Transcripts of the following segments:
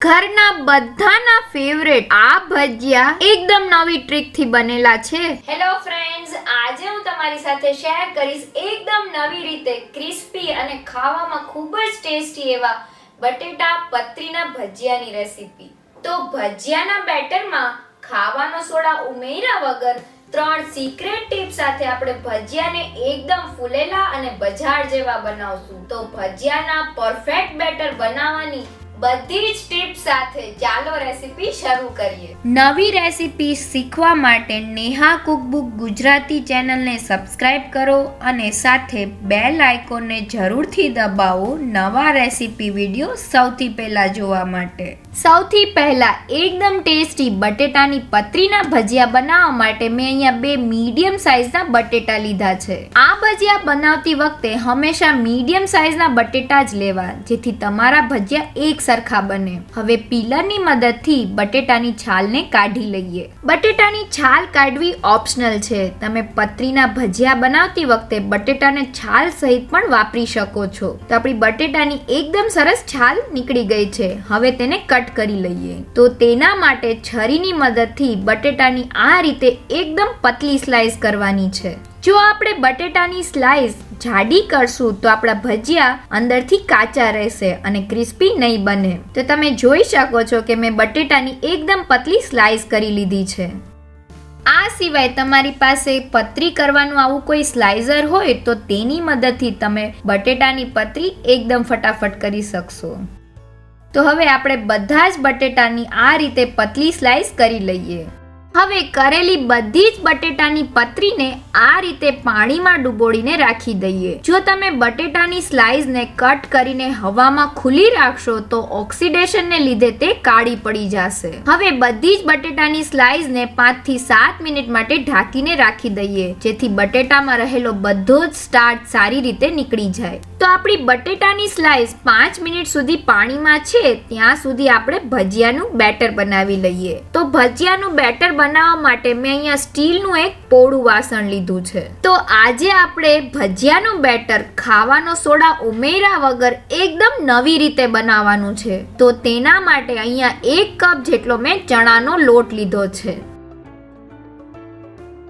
ઘરના બધાના ફેવરેટ આ ભજીયા એકદમ નવી ટ્રીકથી બનેલા છે. હેલો ફ્રેન્ડ્સ આજે હું તમારી સાથે શેર કરીશ એકદમ નવી રીતે ક્રિસ્પી અને ખાવામાં ખૂબ જ ટેસ્ટી એવા બટેટા પતરીના ભજીયાની રેસીપી તો ભજીયાના બેટરમાં ખાવાનો સોડા ઉમેર્યા વગર ત્રણ સિક્રેટ ટીપ સાથે આપણે ભજીયાને એકદમ ફૂલેલા અને બજાર જેવા બનાવશું. તો ભજીયાના પરફેક્ટ બેટર બનાવવાની બધી જ ટિપ્સ સાથે ચાલો રેસીપી શરૂ કરીએ. નવી રેસીપી શીખવા માટે નેહા કુકબુક ગુજરાતી ચેનલને સબસ્ક્રાઇબ કરો અને સાથે બેલ આઇકોનને જરૂરથી દબાવો નવા રેસીપી વીડિયો સૌથી પહેલા જોવા માટે. સૌથી પહેલા એકદમ ટેસ્ટી બટેટાની પતરીના ભજીયા બનાવવા માટે મેં અહીંયા બે મીડિયમ સાઇઝના બટેટા લીધા છે. આ ભજીયા બનાવતી વખતે હંમેશા મીડિયમ સાઇઝના બટેટા જ લેવા, જેથી તમારા ભજીયા એક સરખા બને. હવે પીલરની મદદથી બટેટાની છાલને કાઢી લઈએ. બટેટાની છાલ કાઢવી ઓપ્શનલ છે. તમે પતરીના ભજીયા બનાવતી વખતે બટેટાને છાલ સહિત પણ વાપરી શકો છો. તો આપણી બટેટાની એકદમ સરસ છાલ નીકળી ગઈ છે. હવે તેને કટ કરી લઈએ. તો તેના માટે છરીની મદદથી બટેટાની આ રીતે એકદમ પતલી સ્લાઈસ કરવાની છે. જો આપણે બટેટાની સ્લાઈસ જાડી કરશું તો આપણા ભજીયા અંદરથી કાચા રહેશે અને ક્રિસ્પી નહીં બને. તો તમે જોઈ શકો છો કે મેં બટેટાની એકદમ પતલી સ્લાઈસ કરી લીધી છે. આ સિવાય તમારી પાસે પતરી કરવાનું આવું કોઈ સ્લાઇઝર હોય તો તેની મદદથી તમે બટેટાની પતરી એકદમ ફટાફટ કરી શકશો. તો હવે આપણે બધા જ બટેટાની આ રીતે પતલી સ્લાઈસ કરી લઈએ. હવે કરેલી બધી જ બટેટાની પતરીને આ રીતે પાણીમાં ડુબોડીને રાખી દઈએ. જો તમે બટેટાની સ્લાઇસને કટ કરીને હવામાં ખુલ્લી રાખશો તો ઓક્સિડેશનને લીધે તે કાળી પડી જશે. હવે બધી જ બટેટાની સ્લાઇસને પાંચથી સાત મિનિટ માટે ઢાંકીને રાખી દઈએ, જેથી બટેટામાં રહેલો બધો જ સ્ટાર્ચ સારી રીતે નીકળી જાય. તો આપણી બટેટાની સ્લાઇસ પાંચ મિનિટ સુધી પાણીમાં છે, ત્યાં સુધી આપણે ભજીયાનું બેટર બનાવી લઈએ. તો ભજીયાનું બેટર બનાવવા માટે મેં અહીંયા સ્ટીલનું એક પોળું વાસણ લીધું છે. તો આજે આપણે ભજીયાનું બેટર, ખાવાનો સોડા ઉમેર્યા વગર એકદમ નવી રીતે બનાવવાનું છે. તો તેના માટે અહીંયા એક કપ જેટલો મેં ચણાનો લોટ લીધો છે.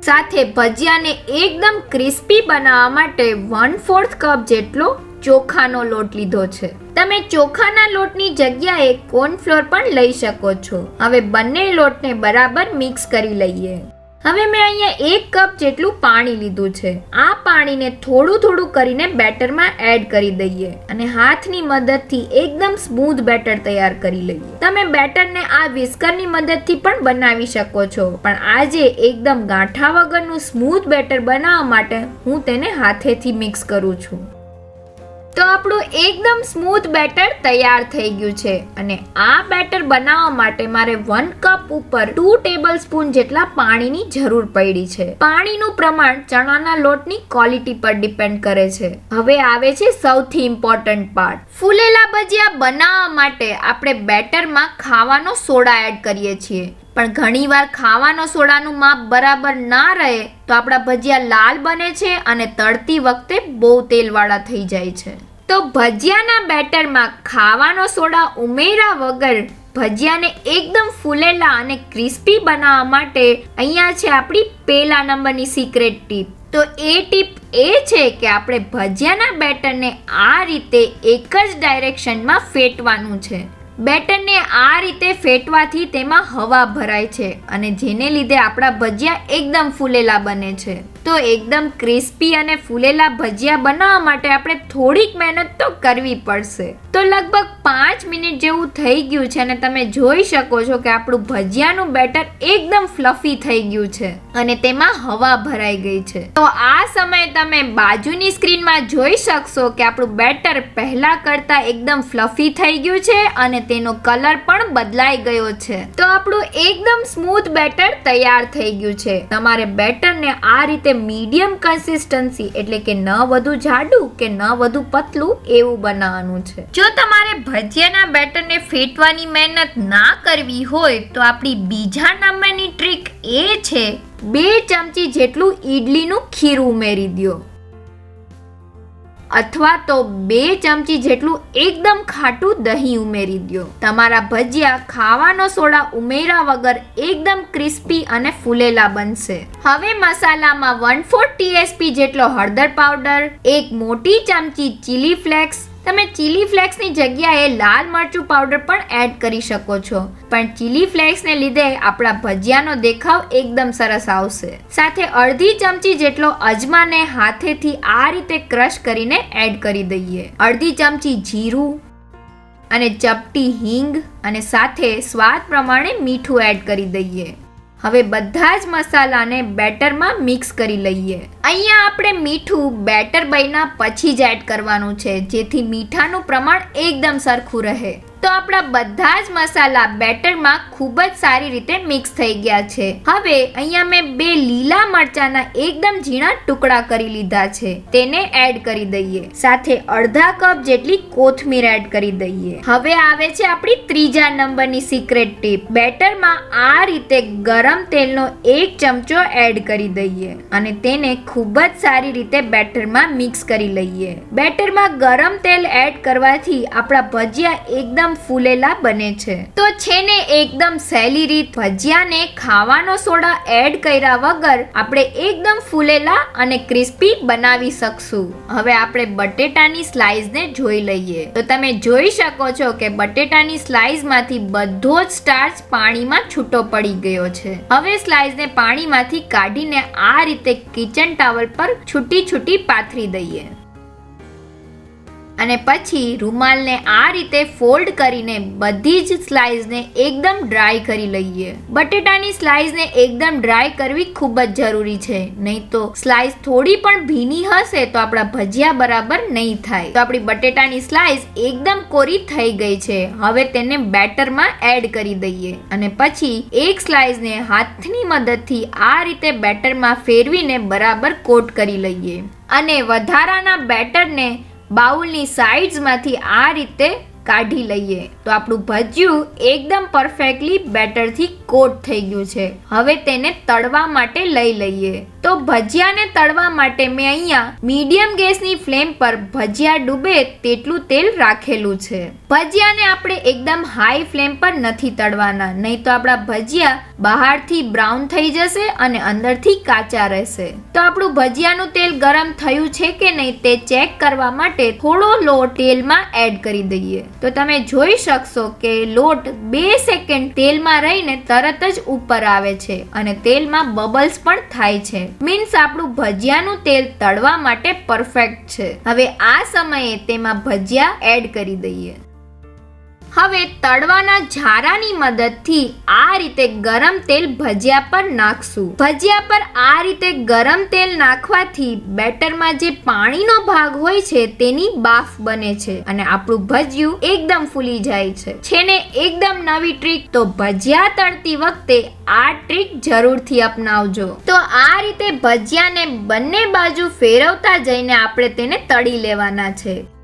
સાથે ભજીયાને એકદમ ક્રિસ્પી બનાવવા માટે વન ફોર્થ કપ જેટલો ચોખાનો લોટ લીધો છે. તમે ચોખાના લોટની જગ્યાએ કોર્નફ્લોર પણ લઈ શકો છો. હવે બંને લોટને બરાબર મિક્સ કરી લઈએ. હવે મેં અહીંયા એક કપ જેટલું પાણી લીધું છે. આ પાણીને થોડું થોડું કરીને બેટરમાં એડ કરી દઈએ અને હાથની મદદથી એકદમ સ્મૂથ બેટર તૈયાર કરી લઈએ. તમે બેટરને આ વિસ્કરની મદદથી પણ બનાવી શકો છો. પણ આજે એકદમ ગાંઠા વગરનું સ્મૂથ બેટર બનાવવા માટે હું તેને હાથેથી મિક્સ કરું છું. તો આપણું એકદમ સ્મૂથ બેટર તૈયાર થઈ ગયું છે. અને આ બેટર બનાવવા માટે મારે વન કપ ઉપર ટુ ટેબલ સ્પૂન જેટલા પાણીની જરૂર પડી છે. પાણીનું પ્રમાણ ચણાના લોટની ક્વોલિટી પર ડિપેન્ડ કરે છે. હવે આવે છે સૌથી ઇમ્પોર્ટન્ટ પાર્ટ ફૂલેલા ભજીયા બનાવવા માટે આપણે બેટરમાં ખાવાનો સોડા એડ કરીએ છીએ. પણ ઘણીવાર ખાવાનો સોડાનું માપ બરાબર ના રહે તો આપણા ભજીયા લાલ બને છે અને તળતી વખતે બહુ તેલવાળા થઈ જાય છે. તો ભજીયાના બેટરમાં ખાવાનો સોડા ઉમેરા વગર ભજીયાને એકદમ ફૂલેલા અને ક્રિસ્પી બનાવવા માટે અહીંયા છે આપણી પહેલા નંબરની સિક્રેટ ટીપ તો એ ટીપ એ છે કે આપણે ભજીયાના બેટરને આ રીતે એક જ ડાયરેક્શનમાં ફેટવાનું છે. બેટરને આ રીતે ફેટવાથી તેમાં હવા ભરાય છે અને જેને લીધે આપણા ભજીયા એકદમ ફૂલેલા બને છે. તો એકદમ ક્રિસ્પી અને ફૂલેલા ભજીયા બનાવવા માટે આપણે થોડીક મહેનત તો કરવી પડશે. તો લગભગ પાંચ મિનિટ જેવું થઈ ગયું છે અને તમે જોઈ શકો છો કે આપણું ભજીયાનું બેટર એકદમ ફ્લફી થઈ ગયું છે અને તેમાં હવા ભરાઈ ગઈ છે. તો આ સમયે તમે બાજુની સ્ક્રીનમાં જોઈ શકશો કે આપણું બેટર પહેલા કરતા એકદમ ફ્લફી થઈ ગયું છે અને તેનો કલર પણ બદલાઈ ગયો છે. તો આપણું એકદમ સ્મૂથ બેટર તૈયાર થઈ ગયું છે. તમારે બેટરને આ રીતે મીડિયમ કન્સિસ્ટન્સી એટલે કે ન વધુ જાડું કે ન વધુ પતલું એવું બનાવવાનું છે. જો તમારે ભજીયાના બેટરને ફેટવાની મહેનત ના કરવી હોય તો આપણી બીજા નંબરની ટ્રીક એ છે, બે ચમચી જેટલું ઈડલીનું ખીર ઉમેરી દો અથવા તો બે ચમચી જેટલું એકદમ ખાટું દહીં ઉમેરી દો તમારા ભજીયા ખાવાનો સોડા ઉમેરા વગર એકદમ ક્રિસ્પી અને ફૂલેલા બનશે. હવે મસાલામાં વન ફોર ટીએસપી જેટલો હળદર પાવડર, એક મોટી ચમચી ચીલી ફ્લેક્સ તમે ચીલી ફ્લેક્સની જગ્યાએ લાલ મરચું પાવડર પણ એડ કરી શકો છો. પણ ચીલી ફ્લેક્સને લીધે આપણા ભજીયાનો દેખાવ એકદમ સરસ આવશે. સાથે અડધી ચમચી જેટલો અજમાને હાથેથી આ રીતે ક્રશ કરીને એડ કરી દઈએ. અડધી ચમચી જીરું અને ચપટી હિંગ અને સાથે સ્વાદ પ્રમાણે મીઠું એડ કરી દઈએ. હવે બધા જ મસાલાને બેટરમાં મિક્સ કરી લઈએ. અહીંયા આપણે મીઠું બેટર બન્યા પછી જ એડ કરવાનું છે, જેથી મીઠાનું પ્રમાણ એકદમ સરખું રહે. તો આપણા બધા જ મસાલા બેટરમાં ખૂબ જ સારી રીતે મિક્સ થઈ ગયા છે. હવે અહીંયા મેં બે લીલા મરચાના એકદમ ઝીણા ટુકડા કરી લીધા છે. તેને એડ કરી દઈએ. સાથે અડધા કપ જેટલી કોથમીર એડ કરી દઈએ. હવે આવે છે આપણી ત્રીજા નંબરની સિક્રેટ ટીપ બેટરમાં આ રીતે ગરમ તેલનો એક ચમચો એડ કરી દઈએ અને તેને ખૂબ જ સારી રીતે બેટરમાં મિક્સ કરી લઈએ. બેટરમાં ગરમ તેલ એડ કરવાથી આપણા ભજીયા એકદમ એકદમ ફૂલેલા બને છે. તો છે ને એકદમ સહેલી રીત ભજીયાને ખાવાનો સોડા એડ કર્યા વગર આપણે એકદમ ફૂલેલા અને ક્રિસ્પી બનાવી શકશું. હવે આપણે બટેટાની સ્લાઇસને જોઈ લઈએ. તો તમે જોઈ શકો છો કે બટેટાની સ્લાઇસમાંથી બધો જ સ્ટાર્ચ પાણીમાં છૂટો પડી ગયો છે. હવે સ્લાઇસને પાણીમાંથી કાઢીને આ રીતે કિચન ટાવલ પર છૂટી છૂટી પાથરી દઈએ. અને પછી રૂમાલને આ રીતે ફોલ્ડ કરીને બધી જ સ્લાઇસને એકદમ ડ્રાય કરી લઈએ. બટેટાની સ્લાઇસને એકદમ ડ્રાય કરવી ખૂબ જ જરૂરી છે. નહીં તો સ્લાઇસ થોડી પણ ભીની હશે તો આપણા ભજીયા બરાબર નહીં થાય. તો આપણી બટેટાની સ્લાઇસ એકદમ કોરી થઈ ગઈ છે. હવે તેને બેટરમાં એડ કરી દઈએ અને પછી એક સ્લાઇસને હાથની મદદથી આ રીતે બેટરમાં ફેરવીને બરાબર કોટ કરી લઈએ. અને વધારાના બેટરને બાઉલની સાઇડ્સમાંથી આ રીતે કાઢી લઈએ. તો આપણું ભજીયું એકદમ પરફેક્ટલી બેટરથી કોટ થઈ ગયું છે. હવે તેને તળવા માટે લઈ લઈએ. તો ભજીયાને તળવા માટે મેં અહીંયા મીડિયમ ગેસની ફ્લેમ પર ભજીયા ડૂબે તેટલું તેલ રાખેલું છે. ભજીયાને આપણે એકદમ હાઈ ફ્લેમ પર નથી તળવાના. નહીં તો આપણા ભજીયા બહારથી બ્રાઉન થઈ જશે અને અંદરથી કાચા રહેશે. તો આપણું ભજીયાનું તેલ ગરમ થયું છે કે નહીં તે ચેક કરવા માટે થોડો લો તેલમાં એડ કરી દઈએ. તો તમે જોઈ શકશો કે લોટ બે સેકન્ડ તેલમાં રહીને તરત જ ઉપર આવે છે અને તેલમાં બબલ્સ પણ થાય છે. મીન્સ આપણું ભજીયાનું તેલ તળવા માટે પરફેક્ટ છે. હવે આ સમયે તેમાં ભજીયા એડ કરી દઈએ. હવે તળવાના ઝારાની મદદથી આ રીતે ગરમ તેલ ભજીયા પર નાખશું. ભજીયા પર આ રીતે ગરમ તેલ નાખવાથી બેટરમાં જે પાણીનો ભાગ હોય છે તેની બાફ બને છે અને આપણું ભજીયું એકદમ ફૂલી જાય છે. છે ને એકદમ નવી ટ્રીક તો ભજીયા તળતી વખતે આ ટ્રીક જરૂરથી અપનાવજો. તો આ રીતે ભજીયાને બંને બાજુ ફેરવતા જઈને આપણે તેને તળી લેવાના છે.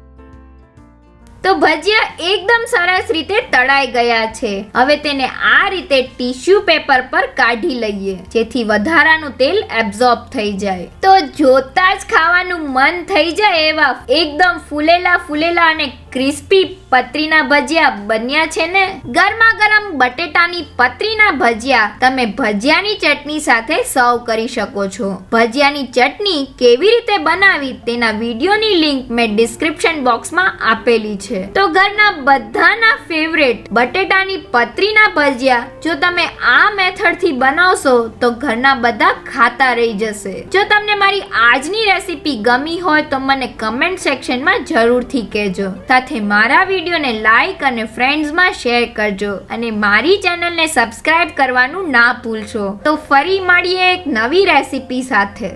તો ભજીયા એકદમ સરસ રીતે તળાઈ ગયા છે. હવે તેને આ રીતે ટીશ્યુ પેપર પર કાઢી લઈએ, જેથી વધારાનું તેલ એબ્ઝોર્બ થઈ જાય. તો જોતા જ ખાવાનું મન થઈ જાય એવા. એકદમ ફૂલેલા ફૂલેલા અને ક્રિસ્પી પતરીના ભજીયા બન્યા છે ને? ગરમા ગરમ બટેટાની પતરીના ભજીયા તમે ભજીયાની ચટણી સાથે સર્વ કરી શકો છો. ભજીયાની ચટણી કેવી રીતે બનાવી તેના વિડીયોની લિંક મેં ડિસ્ક્રિપ્શન બોક્સમાં આપેલી છે. તો ઘરના બધાના ફેવરેટ બટેટાની પતરીના ભજીયા જો તમે આ મેથડથી બનાવશો તો ઘરના બધા ખાતા રહી જશે. જો તમને મારી આજની રેસીપી ગમી હોય તો મને કમેન્ટ સેક્શનમાં જરૂરથી કહેજો. સાથે મારા વિડીયોને લાઇક અને ફ્રેન્ડ્સમાં શેર કરજો અને મારી ચેનલને સબસ્ક્રાઇબ કરવાનું ના ભૂલશો. તો ફરી મળીએ એક નવી રેસીપી સાથે.